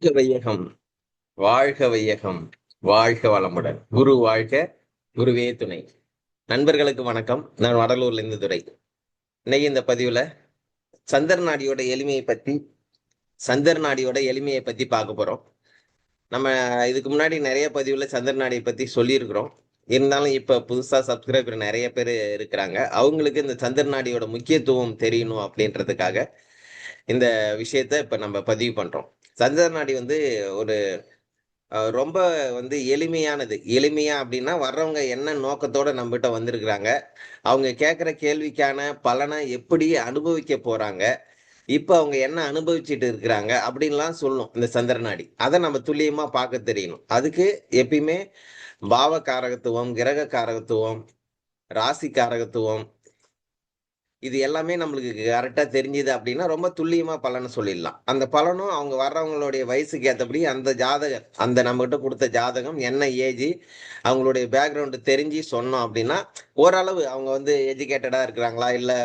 வாழ்க வையகம் வாழ்க வையகம் வாழ்க வளமுடன். குரு வாழ்க குருவே துணை. நண்பர்களுக்கு வணக்கம். நான் வடலூர்ல இருந்து துறை இன்னைக்கு இந்த பதிவுல சந்தர் நாடியோட எளிமையை பத்தி சந்தர் நாடியோட எளிமையை பத்தி பார்க்க போறோம். நம்ம இதுக்கு முன்னாடி நிறைய பதிவுல சந்தர் நாடியை பத்தி சொல்லியிருக்கிறோம். இருந்தாலும் இப்ப புதுசா சப்ஸ்கிரைபர் நிறைய பேர் இருக்கிறாங்க. அவங்களுக்கு இந்த சந்தர் நாடியோட முக்கியத்துவம் தெரியணும் அப்படின்றதுக்காக இந்த விஷயத்த இப்ப நம்ம பதிவு பண்றோம். சந்தர் நாடி வந்து ஒரு ரொம்ப வந்து எளிமையானது. எளிமையா அப்படின்னா வர்றவங்க என்ன நோக்கத்தோட நம்மகிட்ட வந்திருக்கிறாங்க? அவங்க கேட்குற கேள்விக்கான பலனை எப்படி அனுபவிக்க போறாங்க? இப்போ அவங்க என்ன அனுபவிச்சுட்டு இருக்கிறாங்க? அப்படின்லாம் சொல்லணும் இந்த சந்திரநாடி. அதை நம்ம துல்லியமா பார்க்க தெரியணும். அதுக்கு எப்பயுமே பாவ காரகத்துவம் கிரக காரகத்துவம் ராசி காரகத்துவம் இது எல்லாமே நம்மளுக்கு கரெக்டாக தெரிஞ்சுது அப்படின்னா ரொம்ப துல்லியமாக பலனை சொல்லிடலாம். அந்த பலனும் அவங்க வர்றவங்களுடைய வயசுக்கு ஏற்றபடி அந்த ஜாதகம் அந்த நம்மகிட்ட கொடுத்த ஜாதகம் என்ன ஏஜ் அவங்களுடைய பேக்ரவுண்டு தெரிஞ்சு சொன்னோம் அப்படின்னா ஓரளவு அவங்க வந்து எஜுகேட்டடாக இருக்கிறாங்களா? இல்லை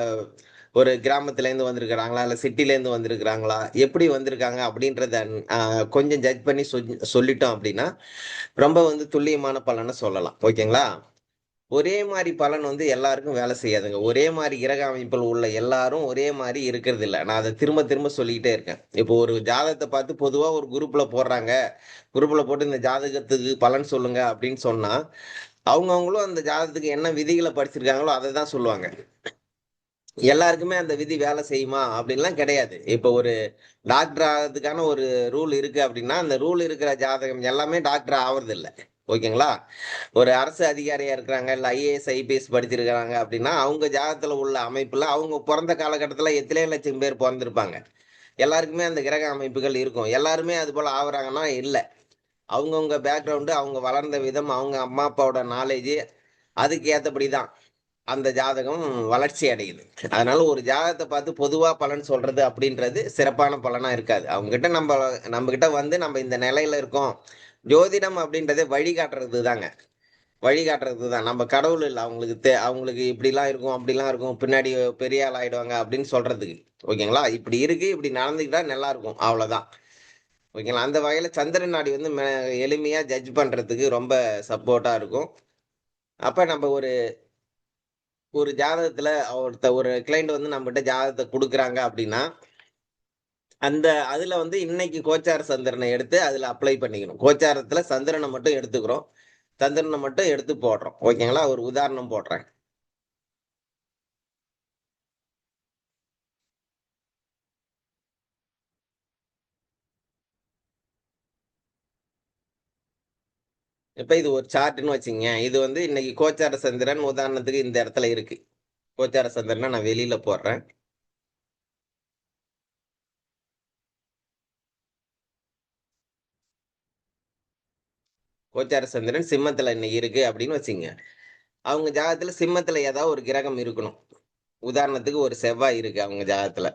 ஒரு கிராமத்துலேருந்து வந்திருக்கிறாங்களா? இல்லை சிட்டிலேருந்து வந்திருக்கிறாங்களா? எப்படி வந்திருக்காங்க அப்படின்றத கொஞ்சம் ஜட்ஜ் பண்ணி சொல்லிட்டோம் அப்படின்னா ரொம்ப வந்து துல்லியமான பலனை சொல்லலாம். ஓகேங்களா? ஒரே மாதிரி பலன் வந்து எல்லாருக்கும் வேலை செய்யாதுங்க. ஒரே மாதிரி கிரக அமைப்பில் உள்ள எல்லாரும் ஒரே மாதிரி இருக்கிறது இல்லை நான் அதை திரும்ப திரும்ப சொல்லிக்கிட்டே இருக்கேன். இப்போ ஒரு ஜாதகத்தை பார்த்து பொதுவாக ஒரு குரூப்பில் போடுறாங்க. குரூப்பில் போட்டு இந்த ஜாதகத்துக்கு பலன் சொல்லுங்க அப்படின்னு சொன்னால் அவங்கவுங்களும் அந்த ஜாதகத்துக்கு என்ன விதிகளை படிச்சிருக்காங்களோ அதை தான் சொல்லுவாங்க. எல்லாருக்குமே அந்த விதி வேலை செய்யுமா அப்படின்லாம் கிடையாது. இப்போ ஒரு டாக்டர் ஆகிறதுக்கான ஒரு ரூல் இருக்குது அப்படின்னா அந்த ரூல் இருக்கிற ஜாதகம் எல்லாமே டாக்டர் ஆகிறது இல்லை ஓகேங்களா? ஒரு அரசு அதிகாரியா இருக்கிறாங்க இல்ல ஐஏஎஸ் ஐபிஎஸ் படிச்சிருக்கிறாங்க அப்படின்னா அவங்க ஜாதகத்துல உள்ள அமைப்புல அவங்க பிறந்த காலகட்டத்துல எத்தனை லட்சம் பேர் பிறந்திருப்பாங்க? எல்லாருக்குமே அந்த கிரக அமைப்புகள் இருக்கும். எல்லாருமே அது போல ஆகுறாங்கன்னா இல்லை. அவங்கவுங்க பேக்ரவுண்டு அவங்க வளர்ந்த விதம் அவங்க அம்மா அப்பாவோட நாலேஜ் அதுக்கு ஏற்றபடி தான் அந்த ஜாதகம் வளர்ச்சி அடையுது. அதனால ஒரு ஜாதகத்தை பார்த்து பொதுவாக பலன் சொல்றது அப்படின்றது சிறப்பான பலனாக இருக்காது. அவங்ககிட்ட நம்ம நம்மக்கிட்ட வந்து நம்ம இந்த நிலையில இருக்கோம். ஜோதிடம் அப்படின்றதே வழிகாட்டுறது தாங்க வழிகாட்டுறது தான் நம்ம கடவுள் இல்லை அவங்களுக்கு தே அவங்களுக்கு இப்படிலாம் இருக்கும் அப்படிலாம் இருக்கும் பின்னாடி பெரிய ஆள் ஆயிடுவாங்க அப்படின்னு சொல்றதுக்கு. ஓகேங்களா? இப்படி இருக்கு இப்படி நடந்துக்கிட்டா நல்லா இருக்கும். அவ்வளோதான் ஓகேங்களா? அந்த வகையில் சந்திரன் நாடி வந்து எளிமையாக ஜட்ஜ் பண்ணுறதுக்கு ரொம்ப சப்போர்ட்டாக இருக்கும். அப்போ நம்ம ஒரு ஒரு ஜாதகத்தில் ஒருத்த ஒரு கிளைண்ட் வந்து நம்மகிட்ட ஜாதகத்தை கொடுக்குறாங்க அப்படின்னா அந்த அதுல வந்து இன்னைக்கு கோச்சார சந்திரனை எடுத்து அதுல அப்ளை பண்ணிக்கணும். கோச்சாரத்துல சந்திரனை மட்டும் எடுத்துக்கிறோம். சந்திரனை மட்டும் எடுத்து போடுறோம். ஓகேங்களா ஒரு உதாரணம் போடுறேன். இப்ப இது ஒரு சார்ட்னு வச்சுங்க இது வந்து இன்னைக்கு கோச்சார சந்திரன் உதாரணத்துக்கு இந்த இடத்துல இருக்கு. கோச்சார சந்திரனை நான் வெளியில போடுறேன். கோச்சார சந்திரன் சிம்மத்துல இன்னைக்கு இருக்கு அப்படின்னு வச்சுங்க. அவங்க ஜாதகத்துல சிம்மத்துல ஏதாவது ஒரு கிரகம் இருக்கணும். உதாரணத்துக்கு ஒரு செவ்வாய் இருக்கு அவங்க ஜாதகத்துல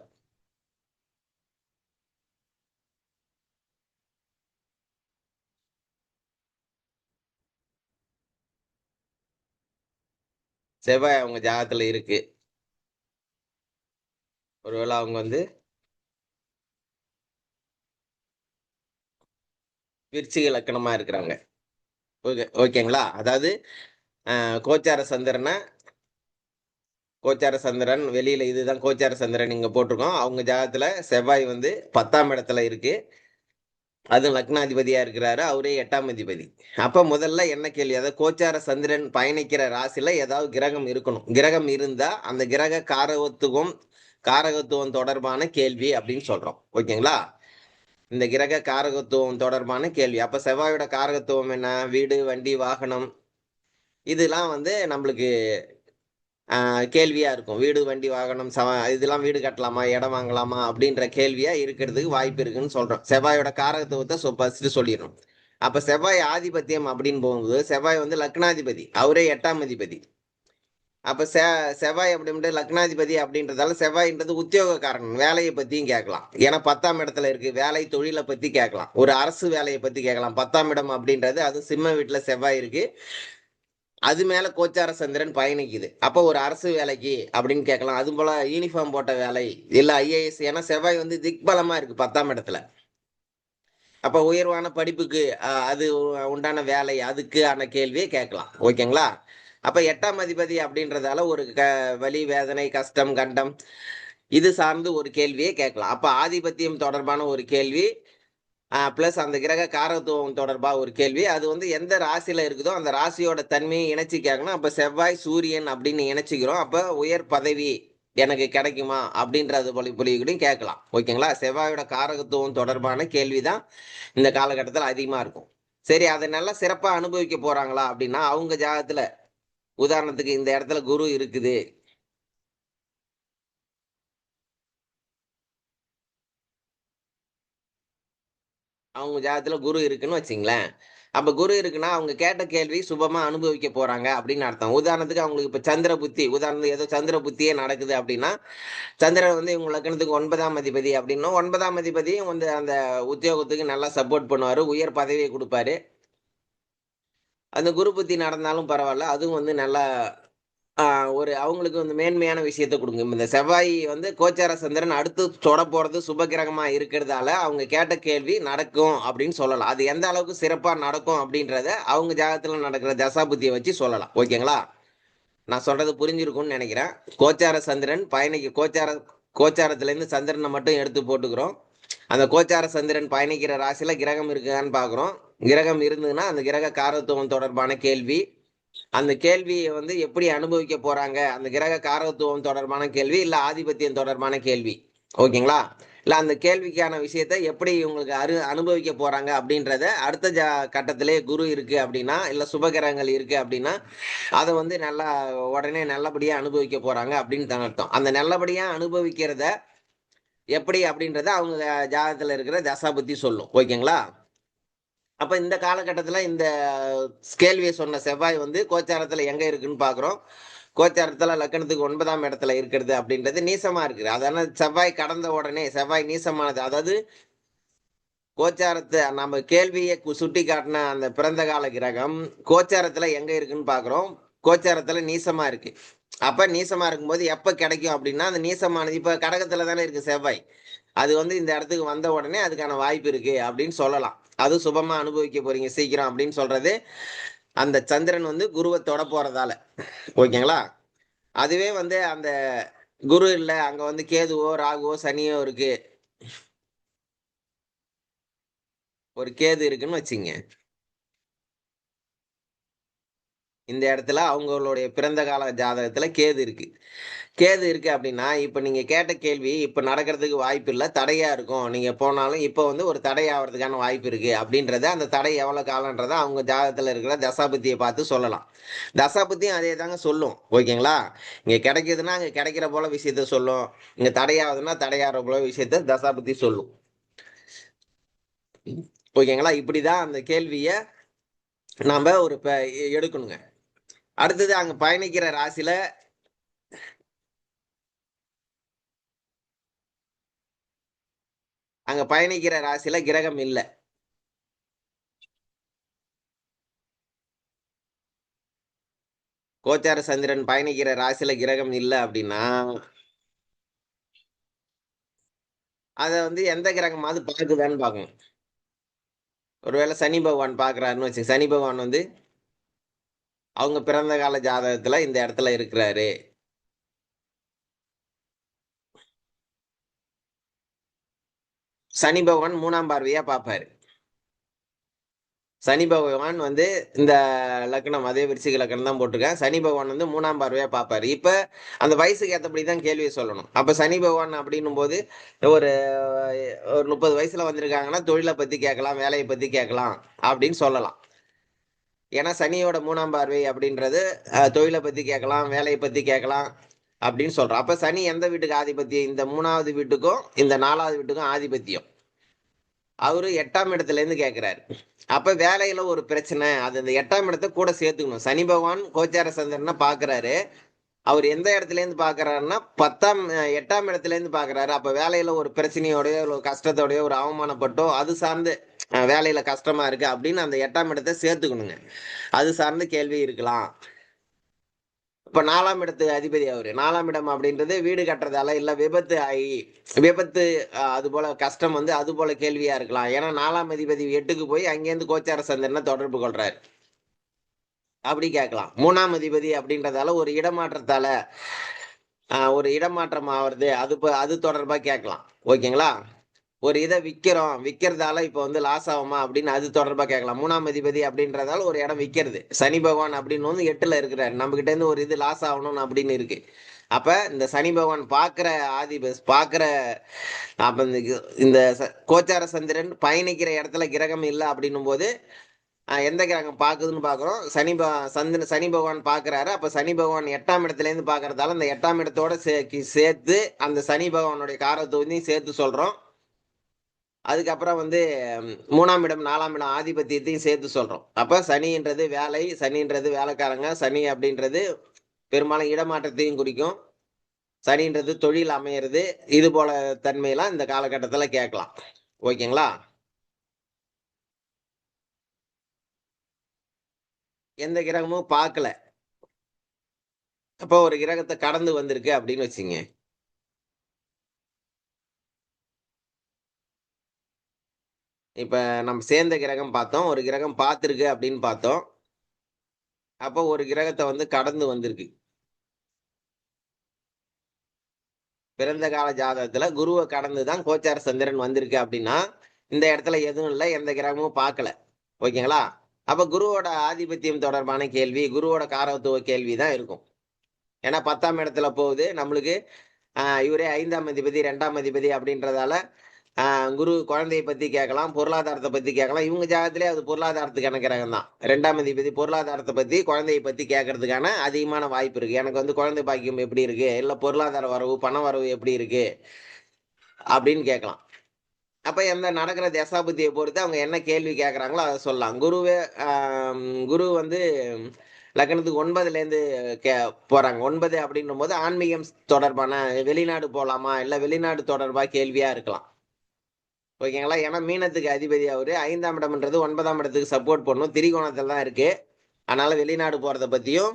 செவ்வாய் அவங்க ஜாதகத்துல இருக்கு. ஒருவேளை அவங்க வந்து விருச்சிக லக்கணமா இருக்கிறாங்க. ஓகே ஓகேங்களா? அதாவது கோச்சார சந்திரனை? கோச்சார சந்திரன் வெளியில இதுதான் கோச்சார சந்திரன் இங்க போட்டிருக்கோம். அவங்க ஜாதகத்துல செவ்வாய் வந்து பத்தாம் இடத்துல இருக்கு. அது லக்னாதிபதியா இருக்கிறாரு. அவரே எட்டாம் அதிபதி. அப்ப முதல்ல என்ன கேள்வி? அதாவது கோச்சார சந்திரன் பயணிக்கிற ராசியில ஏதாவது கிரகம் இருக்கணும். கிரகம் இருந்தா அந்த கிரக காரகத்துவம் காரகத்துவம் தொடர்பான கேள்வி அப்படின்னு சொல்றோம். ஓகேங்களா? இந்த கிரக காரகத்துவம் தொடர்பான கேள்வி. அப்ப செவ்வாயோட காரகத்துவம் என்ன? வீடு வண்டி வாகனம். இதெல்லாம் வந்து நம்மளுக்கு கேள்வியா இருக்கும். வீடு வண்டி வாகனம் சவ இதெல்லாம் வீடு கட்டலாமா? இடம் வாங்கலாமா? அப்படின்ற கேள்வியா இருக்கிறதுக்கு வாய்ப்பு இருக்குன்னு சொல்றோம். செவ்வாயோட காரகத்துவத்தை சொ ஃபர்ஸ்ட் சொல்லிடணும். அப்ப செவ்வாய் ஆதிபத்தியம் அப்படின்னு போகும்போது செவ்வாய் வந்து லக்னாதிபதி. அவரே எட்டாம் அதிபதி. அப்ப செ செவ்வாய் அப்படின்ட்டு லக்னாதிபதி அப்படின்றதால செவ்வாய்ன்றது உத்தியோகக்காரன். வேலையை பத்தியும் கேட்கலாம். ஏன்னா பத்தாம் இடத்துல இருக்கு. வேலை தொழிலை பத்தி கேட்கலாம். ஒரு அரசு வேலையை பத்தி கேட்கலாம். பத்தாம் இடம் அப்படின்றது அது சிம்ம வீட்டுல செவ்வாய் இருக்கு. அது மேல கோச்சார சந்திரன் பயணிக்குது. அப்போ ஒரு அரசு வேலைக்கு அப்படின்னு கேட்கலாம். அது போல யூனிஃபார்ம் போட்ட வேலை இல்ல ஐஏஎஸ் ஏன்னா செவ்வாய் வந்து திக்பலமா இருக்கு பத்தாம் இடத்துல. அப்ப உயர்வான படிப்புக்கு அது உண்டான வேலை அதுக்கான கேள்வியை கேட்கலாம். ஓகேங்களா? அப்ப எட்டாம் அதிபதி அப்படின்றதால ஒரு க வலி வேதனை கஷ்டம் கண்டம் இது சார்ந்து ஒரு கேள்வியை கேட்கலாம். அப்ப ஆதிபத்தியம் தொடர்பான ஒரு கேள்வி ப்ளஸ் அந்த கிரக காரத்துவம் தொடர்பாக ஒரு கேள்வி. அது வந்து எந்த ராசியில் இருக்குதோ அந்த ராசியோட தன்மையை இணைச்சிக்காங்கன்னா அப்போ செவ்வாய் சூரியன் அப்படின்னு இணைச்சிக்கிறோம். அப்போ உயர் பதவி எனக்கு கிடைக்குமா அப்படின்றது பொலி புலிகூடையும் கேட்கலாம். ஓகேங்களா செவ்வாயோட காரகத்துவம் தொடர்பான கேள்விதான் இந்த காலகட்டத்தில் அதிகமாக இருக்கும். சரி அதை நல்லா சிறப்பாக அனுபவிக்க போகிறாங்களா அப்படின்னா அவங்க ஜாகத்தில் உதாரணத்துக்கு இந்த இடத்துல குரு இருக்குது. அவங்க ஜாதத்தில் குரு இருக்குன்னு வச்சுங்களேன். அப்ப குரு இருக்குன்னா அவங்க கேட்ட கேள்வி சுபமா அனுபவிக்க போறாங்க அப்படின்னு அர்த்தம். உதாரணத்துக்கு அவங்களுக்கு இப்ப சந்திர புத்தி உதாரணத்துக்கு ஏதோ சந்திர புத்தியே நடக்குது அப்படின்னா சந்திரன் வந்து இவங்க லக்கணத்துக்கு ஒன்பதாம் அதிபதி அப்படின்னா ஒன்பதாம் அதிபதியும் வந்து அந்த உத்தியோகத்துக்கு நல்லா சப்போர்ட் பண்ணுவாரு உயர் பதவியை கொடுப்பாரு. அந்த குரு புத்தி நடந்தாலும் பரவாயில்ல. அதுவும் வந்து நல்லா ஒரு அவங்களுக்கு வந்து மேன்மையான விஷயத்த கொடுங்க. இந்த செவ்வாய் வந்து கோச்சார சந்திரன் அடுத்து தொட போறது சுபகிரகமா இருக்கிறதால அவங்க கேட்ட கேள்வி நடக்கும் அப்படின்னு சொல்லலாம். அது எந்த அளவுக்கு சிறப்பா நடக்கும் அப்படின்றத அவங்க ஜாதகத்துல நடக்கிற தசாபுத்தியை வச்சு சொல்லலாம். ஓகேங்களா? நான் சொல்றது புரிஞ்சிருக்கும்னு நினைக்கிறேன். கோச்சார சந்திரன் பயணிக்க கோச்சார கோச்சாரத்துலேருந்து சந்திரனை மட்டும் எடுத்து போட்டுக்கிறோம். அந்த கோச்சார சந்திரன் பயணிக்கிற ராசியில கிரகம் இருக்குதான்னு பார்க்குறோம். கிரகம் இருந்ததுன்னா அந்த கிரக காரத்துவம் தொடர்பான கேள்வி. அந்த கேள்வியை வந்து எப்படி அனுபவிக்க போறாங்க? அந்த கிரக காரத்துவம் தொடர்பான கேள்வி இல்ல ஆதிபத்தியம் தொடர்பான கேள்வி. ஓகேங்களா? இல்ல அந்த கேள்விக்கான விஷயத்த எப்படி இவங்களுக்கு அரு அனுபவிக்க போறாங்க அப்படின்றத அடுத்த ஜா கட்டத்திலே குரு இருக்கு அப்படின்னா இல்ல சுபகிரகங்கள் இருக்கு அப்படின்னா அதை வந்து நல்லா உடனே நல்லபடியா அனுபவிக்க போறாங்க அப்படின்னு தான் அர்த்தம். அந்த நல்லபடியா அனுபவிக்கிறத எப்படி அப்படின்றத அவங்க ஜாதகத்துல இருக்கிற தசாபுத்தி சொல்லும். ஓகேங்களா? அப்போ இந்த காலகட்டத்தில் இந்த கேள்வியை சொன்ன செவ்வாய் வந்து கோச்சாரத்தில் எங்கே இருக்குன்னு பார்க்குறோம் கோச்சாரத்தில் லக்கணத்துக்கு ஒன்பதாம் இடத்துல இருக்கிறது அப்படின்றது நீசமாக இருக்குது. அதனால் செவ்வாய் கடந்த உடனே செவ்வாய் நீசமானது. அதாவது கோச்சாரத்தை நம்ம கேள்வியை சுட்டி காட்டின அந்த பிறந்த கால கிரகம் கோச்சாரத்தில் எங்கே இருக்குன்னு பார்க்குறோம் கோச்சாரத்தில் நீசமாக இருக்குது அப்போ நீசமாக இருக்கும்போது எப்போ கிடைக்கும் அப்படின்னா அந்த நீசமானது இப்போ கடகத்தில் தானே இருக்குது செவ்வாய். அது வந்து இந்த இடத்துக்கு வந்த உடனே அதுக்கான வாய்ப்பு இருக்குது அப்படின்னு சொல்லலாம். அது சுபமா அனுபவிக்க போறீங்க சீக்கிரம் அப்படின்னு சொல்றது அந்த சந்திரன் வந்து குருவத்தோட போறதால. ஓகேங்களா? அதுவே வந்து அந்த குரு இல்ல அங்க வந்து கேதுவோ ராகுவோ சனியோ இருக்கு. ஒரு கேது இருக்குன்னு வச்சுங்க. இந்த இடத்துல அவங்களுடைய பிறந்த கால ஜாதகத்துல கேது இருக்கு. கேது இருக்கு அப்படின்னா இப்ப நீங்க கேட்ட கேள்வி இப்ப நடக்கிறதுக்கு வாய்ப்பு இல்லை தடையா இருக்கும். நீங்க போனாலும் இப்ப வந்து ஒரு தடை ஆகிறதுக்கான வாய்ப்பு இருக்கு அப்படின்றத அந்த தடை எவ்வளவு காலன்றத அவங்க ஜாதகத்துல இருக்கிற தசாபுத்தியை பார்த்து சொல்லலாம். தசாபுத்தியும் அதே தாங்க சொல்லும். ஓகேங்களா? இங்க கிடைக்குதுன்னா அங்க கிடைக்கிற போல விஷயத்த சொல்லும். இங்க தடையாகுதுன்னா தடையாகிற போல விஷயத்த தசாபுத்தி சொல்லும். ஓகேங்களா? இப்படிதான் அந்த கேள்விய நாம ஒரு எடுக்கணுங்க. அடுத்தது அங்க பயணிக்கிற ராசியில அங்க பயணிக்கிற ராசியில கிரகம் இல்ல. கோச்சார சந்திரன் பயணிக்கிற ராசியில கிரகம் இல்ல அப்படின்னா அத வந்து எந்த கிரகமாவது பார்க்குதான்னு பார்க்கணும். ஒருவேளை சனி பகவான் பார்க்குறாருன்னு வச்சு சனி பகவான் வந்து அவங்க பிறந்த கால ஜாதகத்தில் இந்த இடத்துல இருக்கிறாரு. சனி பகவான் மூணாம் பார்வையா பார்ப்பாரு சனி பகவான் வந்து இந்த லக்னம் அதே விருச்சிக லக்னம் தான் போட்டிருக்கேன் சனி பகவான் வந்து மூணாம் பார்வையா பார்ப்பாரு இப்ப அந்த வயசுக்கு ஏற்றபடி தான் கேள்வியை சொல்லணும். அப்ப சனி பகவான் அப்படின்னும் போது ஒரு ஒரு முப்பது வயசுல வந்திருக்காங்கன்னா தொழிலை பத்தி கேட்கலாம் வேலையை பத்தி கேட்கலாம் அப்படின்னு சொல்லலாம். ஏன்னா சனியோட மூணாம் பார்வை அப்படின்றது தொழிலை பத்தி கேட்கலாம் வேலையை பத்தி கேட்கலாம் அப்படின்னு சொல்றோம் அப்ப சனி எந்த வீட்டுக்கு ஆதிபத்தியம்? இந்த மூணாவது வீட்டுக்கும் இந்த நாலாவது வீட்டுக்கும் ஆதிபத்தியம். அவரு எட்டாம் இடத்துல இருந்து கேட்கிறாரு அப்ப வேலையில ஒரு பிரச்சனை. அது இந்த எட்டாம் இடத்தை கூட சேர்த்துக்கணும். சனி பகவான் கோச்சார சந்திரனை பாக்குறாரு. அவர் எந்த இடத்துல இருந்து பாக்குறாருன்னா பத்தாம் எட்டாம் இடத்துல இருந்து பாக்குறாரு. அப்ப வேலையில ஒரு பிரச்சனையோடயோ ஒரு கஷ்டத்தோடயோ ஒரு அவமானப்பட்டோ அது சார்ந்து வேலையில கஷ்டமா இருக்கு அப்படின்னு அந்த எட்டாம் இடத்தை சேர்த்துக்கணுங்க. அது சார்ந்து கேள்வி இருக்கலாம். இப்ப நாலாம் இடத்து அதிபதி அவரு. நாலாம் இடம் அப்படின்றது வீடு கட்டுறதால இல்ல விபத்து ஆகி விபத்து அது போல கஷ்டம் வந்து அது போல கேள்வியா இருக்கலாம். ஏன்னா நாலாம் அதிபதி எட்டுக்கு போய் அங்கேருந்து கோச்சார சந்திரனை தொடர்பு கொள்றாரு. அப்படி கேட்கலாம். மூணாம் அதிபதி அப்படின்றதால ஒரு இடமாற்றத்தால ஒரு இடமாற்றம் ஆவறது அது அது தொடர்பா கேட்கலாம். ஓகேங்களா? ஒரு இதை விற்கிறோம் விற்கிறதால இப்போ வந்து லாஸ் ஆகுமா அப்படின்னு அது தொடர்பாக கேட்கலாம். மூணாம் அதிபதி அப்படின்றதால ஒரு இடம் விற்கிறது சனி பகவான் அப்படின்னு வந்து எட்டுல இருக்கிறார். நம்ம கிட்ட இருந்து ஒரு இது லாஸ் ஆகணும்னு அப்படின்னு இருக்கு. அப்ப இந்த சனி பகவான் பார்க்குற ஆதிபஸ் பார்க்குற அப்ப இந்த இந்த ச- கோச்சார சந்திரன் பயணிக்கிற இடத்துல கிரகம் இல்லை அப்படின்னும் போது எந்த கிரகம் பார்க்குதுன்னு பார்க்குறோம். சனி ப சந்திர சனி பகவான் பார்க்குறாரு. அப்போ சனி பகவான் எட்டாம் இடத்துலேருந்து பார்க்கறதால அந்த எட்டாம் இடத்தோட சே சேர்த்து அந்த சனி பகவானுடைய காரத்தொகுதியும் சேர்த்து சொல்கிறோம் அதுக்கப்புறம் வந்து மூணாம் இடம் நாலாம் இடம் ஆதிபத்தியத்தையும் சேர்த்து சொல்கிறோம் அப்போ சனின்றது வேலை சனின்றது வேலைக்காரங்க சனி அப்படின்றது பெரும்பாலும் இடமாற்றத்தையும் குறிக்கும். சனின்றது தொழில் அமையிறது இது போல தன்மையெல்லாம் இந்த காலகட்டத்தில் கேட்கலாம். ஓகேங்களா? எந்த கிரகமும் பார்க்கல. அப்போ ஒரு கிரகத்தை கடந்து வந்திருக்கு அப்படின்னு வச்சுங்க இப்போ நம்ம சேர்ந்த கிரகம் பார்த்தோம். ஒரு கிரகம் பார்த்துருக்கு அப்படின்னு பார்த்தோம். அப்போ ஒரு கிரகத்தை வந்து கடந்து வந்திருக்கு. பிறந்த கால ஜாதகத்துல குருவை கடந்து தான் கோச்சார சந்திரன் வந்திருக்கு அப்படின்னா இந்த இடத்துல எதுவும் இல்லை எந்த கிரகமும் பார்க்கல. ஓகேங்களா? அப்ப குருவோட ஆதிபத்தியம் தொடர்பான கேள்வி குருவோட காரத்துவ கேள்வி தான் இருக்கும். ஏன்னா பத்தாம் இடத்துல போகுது. நம்மளுக்கு ஆஹ் இவரே ஐந்தாம் அதிபதி ரெண்டாம் அதிபதி அப்படின்றதால குரு குழந்தையை பத்தி கேட்கலாம் பொருளாதாரத்தை பத்தி கேட்கலாம். இவங்க ஜாகத்திலே அது பொருளாதாரத்துக்கான கிரகம் தான். ரெண்டாம் அதிபதி பொருளாதாரத்தை பத்தி குழந்தையை பத்தி கேட்கறதுக்கான அதிகமான வாய்ப்பு இருக்கு. எனக்கு வந்து குழந்தை பாக்கியம் எப்படி இருக்கு? இல்ல பொருளாதார வரவு பண வரவு எப்படி இருக்கு? அப்படின்னு கேட்கலாம். அப்ப எந்த நடக்கிற தசாபுத்தியை பொறுத்து அவங்க என்ன கேள்வி கேட்கறாங்களோ அதை சொல்லலாம். குருவே குரு வந்து லக்னத்துக்கு ஒன்பதுல இருந்து கே போறாங்க. ஒன்பது அப்படின்னும் போது ஆன்மீகம் தொடர்பான வெளிநாடு போலாமா? இல்ல வெளிநாடு தொடர்பா கேள்வியா இருக்கலாம். ஓகேங்களா? ஏன்னா மீனத்துக்கு அதிபதி அவரு. ஐந்தாம் இடம்ன்றது ஒன்பதாம் இடத்துக்கு சப்போர்ட் பண்ணும். திரிகோணத்தில் தான் இருக்கு. அதனால வெளிநாடு போறத பத்தியும்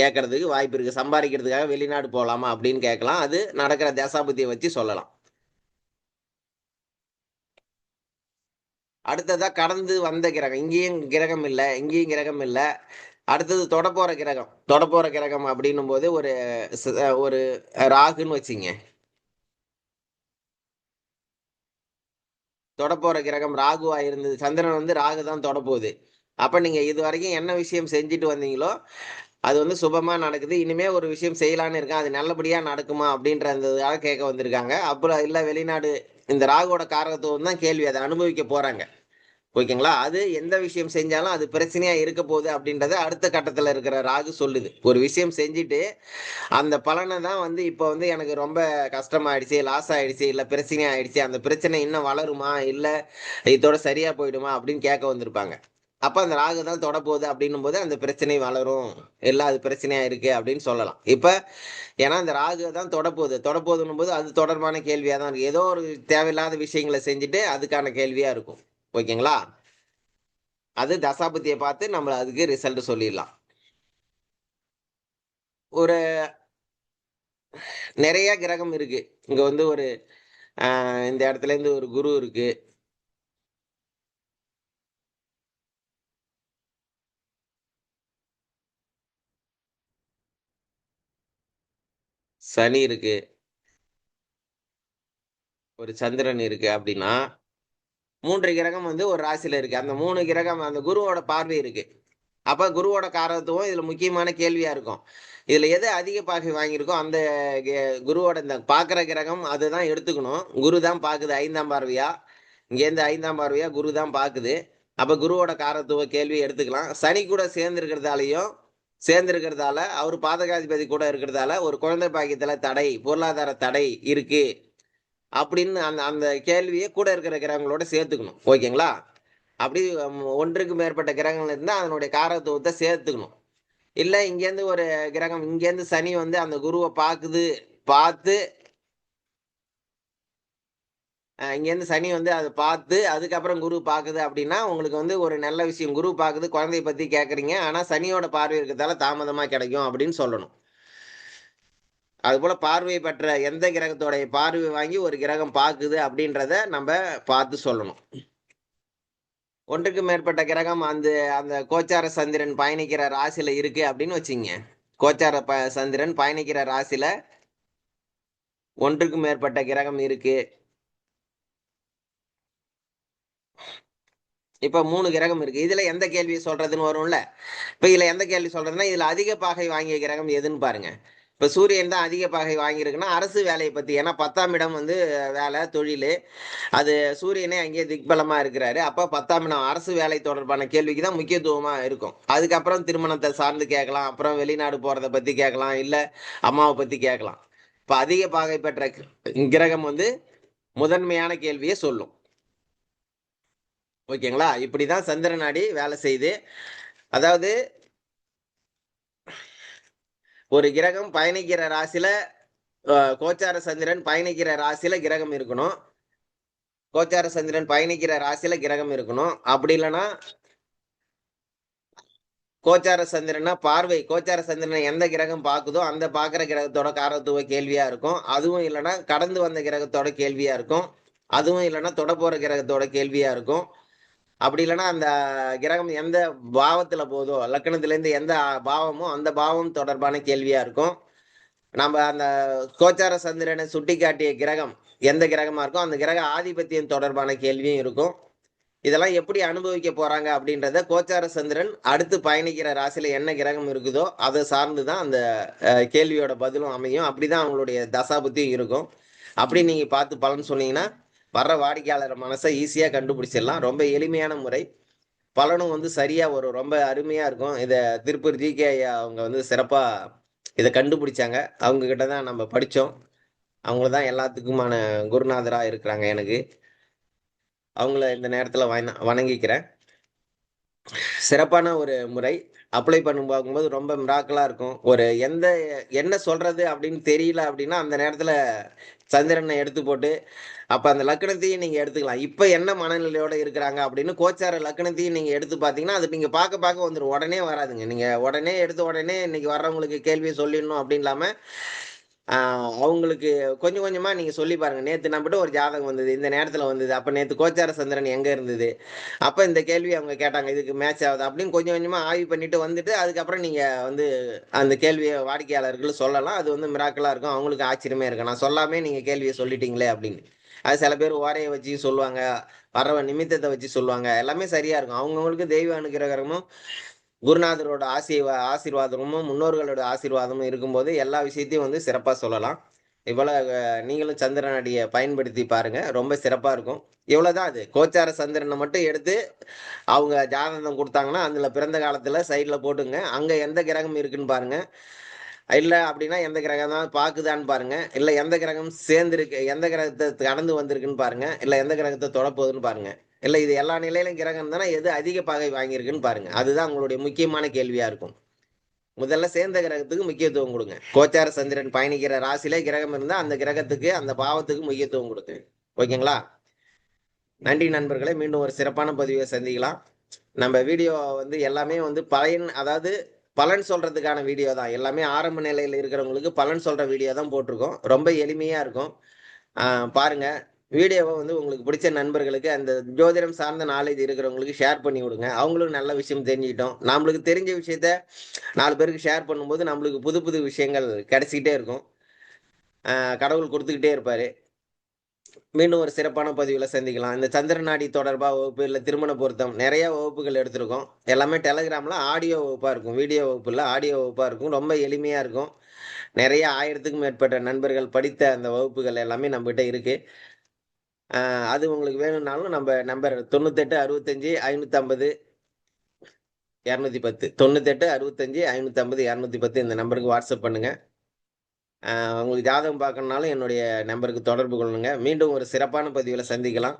கேட்கறதுக்கு வாய்ப்பு இருக்கு. சம்பாதிக்கிறதுக்காக வெளிநாடு போகலாமா அப்படின்னு கேட்கலாம் அது நடக்கிற தேசாபத்தியை வச்சு சொல்லலாம். அடுத்ததா கடந்து வந்த கிரகம். இங்கேயும் கிரகம் இல்லை இங்கேயும் கிரகம் இல்லை. அடுத்தது தொடப்போற கிரகம். தொடப்போற கிரகம் அப்படின்னும் போது ஒரு ஒரு ராகுன்னு வச்சுங்க. தொடப்போற கிரகம் ராகுவா இருந்தது. சந்திரன் வந்து ராகு தான் தொடப்போகுது. அப்ப நீங்க இது வரைக்கும் என்ன விஷயம் செஞ்சுட்டு வந்தீங்களோ அது வந்து சுபமா நடக்குது. இனிமே ஒரு விஷயம் செய்யலான்னு இருக்கேன். அது நல்லபடியா நடக்குமா அப்படின்றதுக்காக கேட்க வந்திருக்காங்க. அப்புறம் இல்ல வெளிநாடு இந்த ராகுவோட காரகத்துவம் தான் கேள்வி. அதை அனுபவிக்க போறாங்க. ஓகேங்களா? அது எந்த விஷயம் செஞ்சாலும் அது பிரச்சனையா இருக்க போகுது அப்படின்றத அடுத்த கட்டத்துல இருக்கிற ராகு சொல்லுது. ஒரு விஷயம் செஞ்சுட்டு அந்த பலனை தான் வந்து இப்போ வந்து எனக்கு ரொம்ப கஷ்டமாயிடுச்சு லாஸ் ஆயிடுச்சு இல்ல பிரச்சனை ஆயிடுச்சு அந்த பிரச்சனை இன்னும் வளருமா இல்ல இதோட சரியா போயிடுமா அப்படின்னு கேட்க வந்திருப்பாங்க. அப்ப அந்த ராகு தான் தொட போகுது அப்படின்னும் போது அந்த பிரச்சனை வளரும். எல்லாம் அது பிரச்சனையா இருக்கு அப்படின்னு சொல்லலாம். இப்ப ஏன்னா அந்த ராகு தான் தொடப்போகுது தொடப்போகுதுன்னும் போது அது தொடர்பான கேள்வியா தான் இருக்கு. ஏதோ ஒரு தேவையில்லாத விஷயங்களை செஞ்சுட்டு அதுக்கான கேள்வியா இருக்கும். ஓகேங்களா? அது தசாபதியை பார்த்து நம்ம அதுக்கு ரிசல்ட் சொல்லிடலாம். ஒரு நிறைய கிரகம் இருக்கு. இங்க வந்து ஒரு இந்த இடத்துல இருந்து ஒரு குரு இருக்கு. சனி இருக்கு. ஒரு சந்திரன் இருக்கு அப்படின்னா மூன்று கிரகம் வந்து ஒரு ராசியில இருக்கு. அந்த மூணு கிரகம் அந்த குருவோட பார்வை இருக்கு. அப்ப குருவோட காரத்துவம் இதுல முக்கியமான கேள்வியா இருக்கும். இதுல எது அதிக பார்வை வாங்கியிருக்கோ அந்த கே- குருவோட இந்த பாக்குற கிரகம் அதுதான் எடுத்துக்கணும். குரு தான் பாக்குது ஐந்தாம் பார்வையா? இங்கேருந்து ஐந்தாம் பார்வையா? குரு தான் பாக்குது அப்ப குருவோட காரத்துவ கேள்வி எடுத்துக்கலாம். சனி கூட சேர்ந்து இருக்கிறதாலையும் சேர்ந்து இருக்கிறதால அவர் பாதகாதிபதி கூட இருக்கிறதால ஒரு குழந்தை பாக்கியத்துல தடை பொருளாதார தடை இருக்கு. அப்படின்னு அந்த அந்த கேள்வியை கூட இருக்கிற கிரகங்களோட சேர்த்துக்கணும். ஓகேங்களா? அப்படி ஒன்றுக்கு மேற்பட்ட கிரகங்கள் இருந்தால் அதனுடைய காரத்துவத்தை சேர்த்துக்கணும். இல்லை இங்கேருந்து ஒரு கிரகம் இங்கேருந்து சனி வந்து அந்த குருவை பார்க்குது பார்த்து இங்கேருந்து சனி வந்து அதை பார்த்து அதுக்கப்புறம் குரு பார்க்குது அப்படின்னா உங்களுக்கு வந்து ஒரு நல்ல விஷயம். குரு பார்க்குது குழந்தைய பற்றி கேட்குறீங்க ஆனால் சனியோட பார்வை இருக்கிறதால தாமதமாக கிடைக்கும் அப்படின்னு சொல்லணும். அதுபோல் பார்வை பெற்ற எந்த கிரகத்தோடைய பார்வை வாங்கி ஒரு கிரகம் பார்க்குது அப்படின்றத நம்ம பார்த்து சொல்லணும். ஒன்றுக்கு மேற்பட்ட கிரகம் அந்த அந்த கோச்சார சந்திரன் பயணிக்கிற ராசியில இருக்கு அப்படின்னு வச்சுங்க. கோச்சார ப சந்திரன் பயணிக்கிற ராசியில ஒன்றுக்கு மேற்பட்ட கிரகம் இருக்கு. இப்ப மூணு கிரகம் இருக்கு. இதுல எந்த கேள்வி சொல்றதுன்னு வரும்ல? இப்ப இதுல எந்த கேள்வி சொல்றதுன்னா இதுல அதிக பாகை வாங்கிய கிரகம் எதுன்னு பாருங்க. இப்ப சூரியன் தான் அதிக பாகை வாங்கியிருக்குன்னா அரசு வேலையை பத்தி ஏன்னா பத்தாம் இடம் வந்து வேலை தொழில். அது சூரியனே அங்கேயே திக்பலமா இருக்கிறாரு. அப்ப பத்தாம் இடம் அரசு வேலை தொடர்பான கேள்விக்கு தான் முக்கியத்துவமா இருக்கும். அதுக்கப்புறம் திருமணத்தை சார்ந்து கேட்கலாம். அப்புறம் வெளிநாடு போறதை பத்தி கேட்கலாம். இல்ல அம்மாவை பத்தி கேட்கலாம். இப்ப அதிக பாகை பெற்ற கிரகம் வந்து முதன்மையான கேள்வியை சொல்லும். ஓகேங்களா? இப்படிதான் சந்திர நாடி வேலை செய்யுது அதாவது ஒரு கிரகம் பயணிக்கிற ராசியில கோச்சார சந்திரன் பயணிக்கிற ராசியில கிரகம் இருக்கணும். கோச்சார சந்திரன் பயணிக்கிற ராசியில கிரகம் இருக்கணும். அப்படி இல்லைன்னா கோச்சார சந்திரனா பார்வை. கோச்சார சந்திரனை எந்த கிரகம் பார்க்குதோ அந்த பார்க்குற கிரகத்தோட காரத்துவ கேள்வியா இருக்கும். அதுவும் இல்லைன்னா கடந்து வந்த கிரகத்தோட கேள்வியா இருக்கும். அதுவும் இல்லைன்னா தொட போற கிரகத்தோட கேள்வியா இருக்கும். அப்படி இல்லைன்னா அந்த கிரகம் எந்த பாவத்துல போதோ லக்கணத்திலேருந்து எந்த பாவமோ அந்த பாவம் தொடர்பான கேள்வியா இருக்கும். நம்ம அந்த கோச்சார சந்திரனை சுட்டி காட்டிய கிரகம் எந்த கிரகமா இருக்கோ அந்த கிரக ஆதிபத்தியம் தொடர்பான கேள்வியும் இருக்கும். இதெல்லாம் எப்படி அனுபவிக்க போறாங்க அப்படின்றத கோச்சார சந்திரன் அடுத்து பயணிக்கிற ராசியில என்ன கிரகம் இருக்குதோ அதை சார்ந்து தான் அந்த கேள்வியோட பதிலும் அமையும். அப்படிதான் அவங்களுடைய தசாபுத்தியும் இருக்கும். அப்படி நீங்க பார்த்து பலன் சொன்னீங்கன்னா வர்ற வாடிக்கையாளர் மனசை ஈஸியாக கண்டுபிடிச்சிடலாம். ரொம்ப எளிமையான முறை. பலனும் வந்து சரியாக வரும். ரொம்ப அருமையாக இருக்கும். இதை திருப்பூர் ஜிகே ஐயா அவங்க வந்து சிறப்பாக இதை கண்டுபிடிச்சாங்க. அவங்க கிட்ட தான் நம்ம படித்தோம் அவங்கள தான் எல்லாத்துக்குமான குருநாதராக இருக்கிறாங்க எனக்கு. அவங்கள இந்த நேரத்தில் வண வணங்கிக்கிறேன். சிறப்பான ஒரு முறை. அப்ளை பண்ணும் பார்க்கும்போது ரொம்ப மிராக்கலாக இருக்கும். ஒரு எந்த என்ன சொல்றது அப்படின்னு தெரியல அப்படின்னா அந்த நேரத்தில் சந்திரனை எடுத்து போட்டு அப்போ அந்த லக்கணத்தையும் நீங்கள் எடுத்துக்கலாம். இப்போ என்ன மனநிலையோட இருக்கிறாங்க அப்படின்னு கோச்சார லக்கணத்தையும் நீங்கள் எடுத்து பார்த்தீங்கன்னா அது நீங்கள் பார்க்க பார்க்க வந்துடும் உடனே வராதுங்க. நீங்கள் உடனே எடுத்து உடனே இன்னைக்கு வர்றவங்களுக்கு கேள்வியை சொல்லிடணும் அப்படின்னு இல்லாமல் அவங்களுக்கு கொஞ்சம் கொஞ்சமா நீங்க சொல்லி பாருங்க. நேத்து நம்மகிட்ட ஒரு ஜாதகம் வந்தது. இந்த நேரத்துல வந்தது. அப்ப நேத்து கோச்சார சந்திரன் எங்க இருந்தது? அப்ப இந்த கேள்வி அவங்க கேட்டாங்க. இதுக்கு மேட்ச் ஆகுது? அப்படின்னு கொஞ்சம் கொஞ்சமா ஆய்வு பண்ணிட்டு வந்துட்டு அதுக்கப்புறம் நீங்க வந்து அந்த கேள்வியை வாடிக்கையாளர்கள் சொல்லலாம். அது வந்து மிராக்கலா இருக்கும். அவங்களுக்கு ஆச்சரியமே இருக்கும். நான் சொல்லாமே நீங்க கேள்வியை சொல்லிட்டீங்களே அப்படின்னு. அது சில பேர் ஓரையை வச்சு சொல்லுவாங்க. வர்ற நிமித்தத்தை வச்சு சொல்லுவாங்க. எல்லாமே சரியா இருக்கும். அவங்கவுங்களுக்கு தெய்வ அனுகிரகமும் குருநாதரோட ஆசீர்வா ஆசீர்வாதமும் முன்னோர்களோட ஆசீர்வாதமும் இருக்கும்போது எல்லா விஷயத்தையும் வந்து சிறப்பாக சொல்லலாம். இவ்வளோ நீங்களும் நீங்களும் சந்திரனாடியை பயன்படுத்தி பாருங்க. ரொம்ப சிறப்பாக இருக்கும். இவ்வளோதான் அது. கோச்சார சந்திரனை மட்டும் எடுத்து அவங்க ஜாதகம் கொடுத்தாங்கன்னா அதில் பிறந்த காலத்தில் சைடில் போட்டுங்க. அங்கே எந்த கிரகம் இருக்குன்னு பாருங்க. இல்லை அப்படின்னா எந்த கிரகம் தான் பார்க்குதான்னு பாருங்க. இல்லை எந்த கிரகம் சேர்ந்துருக்கு எந்த கிரகத்தை கடந்து வந்திருக்குன்னு பாருங்க. இல்லை எந்த கிரகத்தை தொடப்போகுதுன்னு பாருங்க. இல்லை இது எல்லா நிலையிலும் கிரகம் தானே எது அதிக பகை வாங்கியிருக்குன்னு பாருங்க. அதுதான் உங்களுடைய முக்கியமான கேள்வியா இருக்கும். முதல்ல சேர்ந்த கிரகத்துக்கு முக்கியத்துவம் கொடுங்க. கோச்சார சந்திரன் பயணிக்கிற ராசியில கிரகம் இருந்தால் அந்த கிரகத்துக்கு அந்த பாவத்துக்கு முக்கியத்துவம் கொடுங்க ஓகேங்களா? நன்றி நண்பர்களே. மீண்டும் ஒரு சிறப்பான பதிவை சந்திக்கலாம். நம்ம வீடியோ வந்து எல்லாமே வந்து பயன் அதாவது பலன் சொல்றதுக்கான வீடியோ தான். எல்லாமே ஆரம்ப நிலையில் இருக்கிறவங்களுக்கு பலன் சொல்ற வீடியோ தான் போட்டிருக்கோம். ரொம்ப எளிமையா இருக்கும். பாருங்க. வீடியோவை வந்து உங்களுக்கு பிடிச்ச நண்பர்களுக்கு அந்த ஜோதிடம் சார்ந்த நாலேஜ் இருக்கிறவங்களுக்கு ஷேர் பண்ணி விடுங்க அவங்களும் நல்ல விஷயம் தெரிஞ்சுக்கிட்டோம். நம்மளுக்கு தெரிஞ்ச விஷயத்த நாலு பேருக்கு ஷேர் பண்ணும்போது நம்மளுக்கு புது புது விஷயங்கள் கிடைச்சிக்கிட்டே இருக்கும். கடவுள் கொடுத்துக்கிட்டே இருப்பாரு. மீண்டும் ஒரு சிறப்பான பதிவில் சந்திக்கலாம். இந்த சந்திரநாடி தொடர்பாக வகுப்பு இல்லை திருமண பொருத்தம் நிறைய வகுப்புகள் எடுத்திருக்கோம். எல்லாமே டெலகிராமில் ஆடியோ வகுப்பாக இருக்கும். வீடியோ வகுப்பு இல்லை ஆடியோ வகுப்பாக இருக்கும். ரொம்ப எளிமையாக இருக்கும். நிறைய ஆயிரத்துக்கும் மேற்பட்ட நண்பர்கள் படித்த அந்த வகுப்புகள் எல்லாமே நம்மகிட்ட இருக்குது அது உங்களுக்கு வேணும்னாலும் நம்ம நம்பர் தொண்ணூத்தெட்டு அறுபத்தஞ்சு ஐநூற்றம்பது இரநூத்தி பத்து. தொண்ணூத்தெட்டு அறுபத்தஞ்சு ஐநூற்றம்பது இரநூத்தி பத்து இந்த நம்பருக்கு வாட்ஸ்அப் பண்ணுங்கள் உங்களுக்கு ஜாதகம் பார்க்கணுனாலும் என்னுடைய நம்பருக்கு தொடர்பு கொள்ளுங்க. மீண்டும் ஒரு சிறப்பான பதிவில் சந்திக்கலாம்.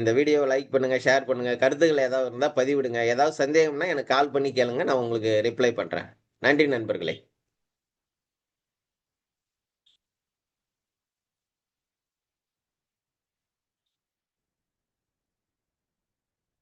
இந்த வீடியோவை லைக் பண்ணுங்கள் ஷேர் பண்ணுங்கள் கருத்துக்கள் ஏதாவது இருந்தால் பதிவிடுங்க. ஏதாவது சந்தேகம்னா எனக்கு கால் பண்ணி கேளுங்க. நான் உங்களுக்கு ரிப்ளை பண்ணுறேன் நன்றி நண்பர்களே.